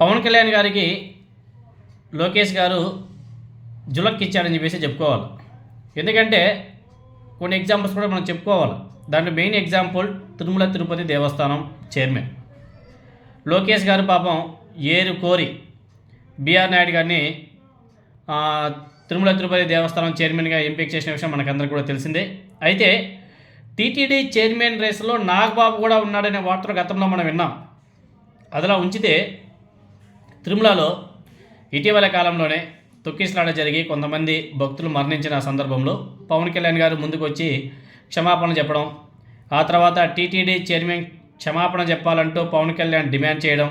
పవన్ కళ్యాణ్ గారికి లోకేష్ గారు జులక్ ఇచ్చారని చెప్పేసి చెప్పుకోవాలి. ఎందుకంటే కొన్ని ఎగ్జాంపుల్స్ కూడా మనం చెప్పుకోవాలి. దాంట్లో మెయిన్ ఎగ్జాంపుల్ తిరుమల తిరుపతి దేవస్థానం చైర్మన్ లోకేష్ గారు పాపం ఏరు కోరి బీఆర్ నాయుడు గారిని తిరుమల తిరుపతి దేవస్థానం చైర్మన్గా ఎంపిక చేసిన విషయం మనకందరికీ కూడా తెలిసిందే. అయితే టీటీడీ చైర్మన్ రేసులో నాగబాబు కూడా ఉన్నాడనే వార్తలు గతంలో మనం విన్నాం. అదిలా ఉంచితే తిరుమలలో ఇటీవల కాలంలోనే తొక్కిసలాట జరిగి కొంతమంది భక్తులు మరణించిన సందర్భంలో పవన్ కళ్యాణ్ గారు ముందుకు వచ్చి క్షమాపణ చెప్పడం ఆ తర్వాత టీటీడీ చైర్మన్ క్షమాపణ చెప్పాలంటూ పవన్ కళ్యాణ్ డిమాండ్ చేయడం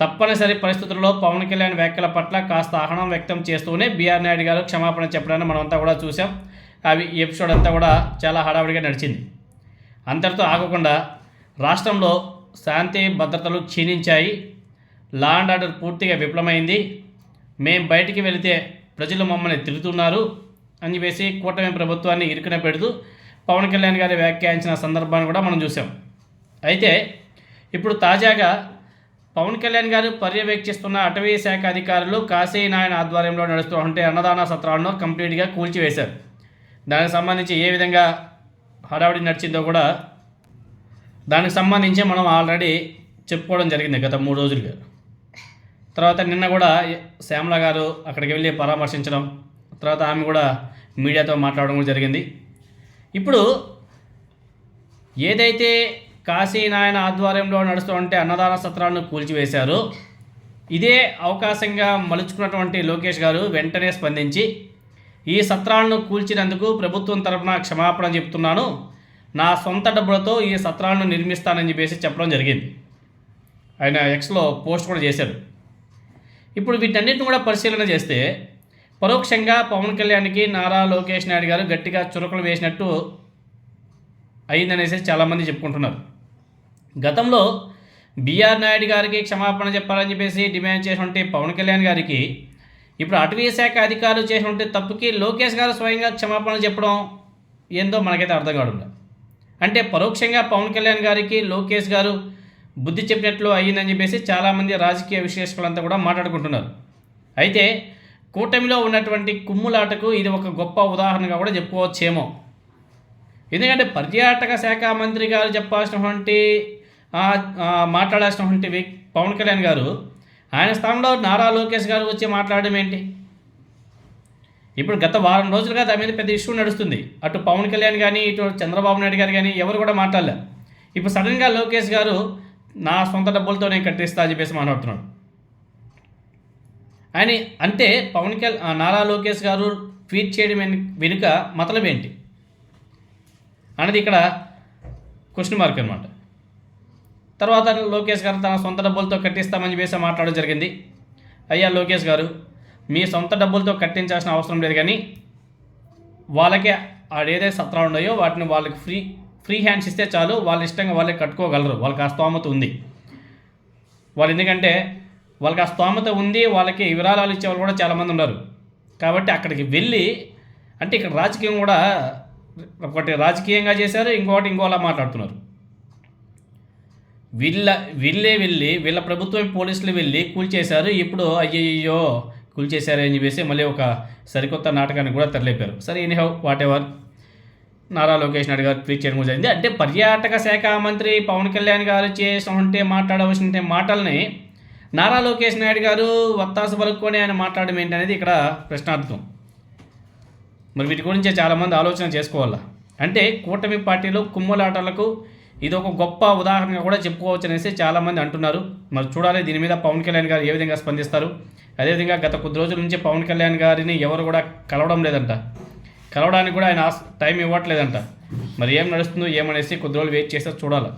తప్పనిసరి పరిస్థితుల్లో పవన్ కళ్యాణ్ వ్యాఖ్యల పట్ల కాస్త ఆహ్వానం వ్యక్తం చేస్తూనే బీఆర్ నాయుడు గారు క్షమాపణ చెప్పడాన్ని మనమంతా కూడా చూసాం అవి ఎపిసోడ్ అంతా కూడా చాలా హడావిడిగా నడిచింది. అంతటితో ఆగకుండా రాష్ట్రంలో శాంతి భద్రతలు క్షీణించాయి. లా అండ్ ఆర్డర్ పూర్తిగా విఫలమైంది. మేం బయటికి వెళితే ప్రజలు మమ్మల్ని తిరుగుతున్నారు అని చెప్పేసి కూటమి ప్రభుత్వాన్ని ఇరుకున పెడుతూ పవన్ కళ్యాణ్ గారి వ్యాఖ్యానించిన సందర్భాన్ని కూడా మనం చూసాం అయితే ఇప్పుడు తాజాగా పవన్ కళ్యాణ్ గారు పర్యవేక్షిస్తున్న అటవీ శాఖ అధికారులు కాశీ నాయన ఆధ్వర్యంలో నడుస్తూ ఉంటే అన్నదాన సత్రాలను కంప్లీట్గా కూల్చివేశారు. దానికి సంబంధించి ఏ విధంగా హడావిడి నడిచిందో కూడా దానికి సంబంధించి మనం ఆల్రెడీ చెప్పుకోవడం జరిగింది గత మూడు రోజులుగా. తర్వాత నిన్న కూడా శ్యామల గారు అక్కడికి వెళ్ళి పరామర్శించడం తర్వాత ఆమె కూడా మీడియాతో మాట్లాడడం కూడా జరిగింది. ఇప్పుడు ఏదైతే కాశీనాయన ఆధ్వర్యంలో నడుస్తుంటే అన్నదాన సత్రాలను కూల్చివేశారో ఇదే అవకాశంగా మలుచుకున్నటువంటి లోకేష్ గారు వెంటనే స్పందించి ఈ సత్రాలను కూల్చినందుకు ప్రభుత్వం తరపున క్షమాపణ చెప్తున్నాను నా సొంత డబ్బులతో ఈ సత్రాలను నిర్మిస్తానని చెప్పేసి చెప్పడం జరిగింది. ఆయన ఎక్స్లో పోస్ట్ కూడా చేశారు. ఇప్పుడు వీటన్నిటిని కూడా పరిశీలన చేస్తే పరోక్షంగా పవన్ కళ్యాణ్కి నారా లోకేష్ నాయుడు గారు గట్టిగా చురకలు వేసినట్టు అయిందనేసి చాలామంది చెప్పుకుంటున్నారు. గతంలో బీఆర్ నాయుడు గారికి క్షమాపణ చెప్పాలని చెప్పేసి డిమాండ్ చేసినటువంటి పవన్ కళ్యాణ్ గారికి ఇప్పుడు అటవీ శాఖ అధికారులు చేసినటువంటి తప్పుకి లోకేష్ గారు స్వయంగా క్షమాపణ చెప్పడం ఏందో మనకైతే అర్థం కావడం అంటే పరోక్షంగా పవన్ కళ్యాణ్ గారికి లోకేష్ గారు బుద్ధి చెప్పినట్లు అయ్యిందని చెప్పేసి చాలామంది రాజకీయ విశ్లేషకులంతా కూడా మాట్లాడుకుంటున్నారు. అయితే కూటమిలో ఉన్నటువంటి కుమ్ములాటకు ఇది ఒక గొప్ప ఉదాహరణగా కూడా చెప్పుకోవచ్చేమో. ఎందుకంటే పర్యాటక శాఖ మంత్రి గారు చెప్పాల్సినటువంటి మాట్లాడాల్సినటువంటి పవన్ కళ్యాణ్ గారు ఆయన స్థానంలో నారా లోకేష్ గారు వచ్చి మాట్లాడడం ఏంటి? ఇప్పుడు గత వారం రోజులుగా దాని మీద పెద్ద ఇష్యూ నడుస్తుంది. అటు పవన్ కళ్యాణ్ కానీ ఇటు చంద్రబాబు నాయుడు గారు కానీ ఎవరు కూడా మాట్లాడలే. ఇప్పుడు సడన్గా లోకేష్ గారు నా సొంత డబ్బులతో నేను కట్టిస్తా అని చెప్పేసి మాట్లాడుతున్నాడు. ఆయన అంటే పవన్ కళ్యాణ్ నారా లోకేష్ గారు ట్వీట్ చేయడం వెను- వెనుక మతలం ఏంటి? అన్నది ఇక్కడ క్వశ్చన్ మార్క్ అనమాట తర్వాత లోకేష్ గారు తన సొంత డబ్బులతో కట్టిస్తామని చెప్పేసి మాట్లాడడం జరిగింది. అయ్యా లోకేష్ గారు మీ సొంత డబ్బులతో కట్టించాల్సిన అవసరం లేదు కానీ వాళ్ళకే ఆడేదైతే సత్రాలు ఉన్నాయో వాటిని వాళ్ళకి ఫ్రీ ఫ్రీ హ్యాండ్స్ ఇస్తే చాలు వాళ్ళ ఇష్టంగా వాళ్ళే కట్టుకోగలరు. వాళ్ళకి ఆ స్తోమత ఉంది. వాళ్ళు ఎందుకంటే వాళ్ళకి ఆ స్తోమత ఉంది వాళ్ళకి విరాళాలు ఇచ్చే వాళ్ళు కూడా చాలామంది ఉన్నారు. కాబట్టి అక్కడికి వెళ్ళి అంటే ఇక్కడ రాజకీయం కూడా ఒకటి రాజకీయంగా చేశారు ఇంకొకటి ఇంకోలా మాట్లాడుతున్నారు. వీళ్ళ వీళ్ళే వెళ్ళి వీళ్ళ ప్రభుత్వం పోలీసులు వెళ్ళి కూల్చేశారు ఇప్పుడు అయ్యయ్యో కూల్చేశారు అని చెప్పేసి మళ్ళీ ఒక సరికొత్త నాటకాన్ని కూడా తెరలేపారు. సరే anyhow whatever Nara Lokesh Naidu గారు ట్వీట్ చేయడం జరిగింది. అంటే పర్యాటక శాఖ మంత్రి పవన్ కళ్యాణ్ గారు చేసినటువంటి మాట్లాడవలసిన మాటల్ని నారా లోకేష్ నాయుడు గారు వత్తాసు పలుకొని ఆయన మాట్లాడడం ఏంటనేది ఇక్కడ ప్రశ్నార్థం మరి వీటి గురించి చాలామంది ఆలోచన చేసుకోవాలా? అంటే కూటమి పార్టీలో కుమ్ములాటలకు ఇది ఒక గొప్ప ఉదాహరణగా కూడా చెప్పుకోవచ్చు అనేసి చాలామంది అంటున్నారు. మరి చూడాలి దీని మీద పవన్ కళ్యాణ్ గారు ఏ విధంగా స్పందిస్తారు? అదేవిధంగా గత కొద్ది రోజుల నుంచి పవన్ కళ్యాణ్ గారిని ఎవరు కూడా కలవడం లేదంట. కలవడానికి కూడా ఆయన టైం ఇవ్వట్లేదంట. మరి ఏం నడుస్తుందో ఏమనేసి కొద్ది రోజులు వెయిట్ చేస్తే చూడాలి.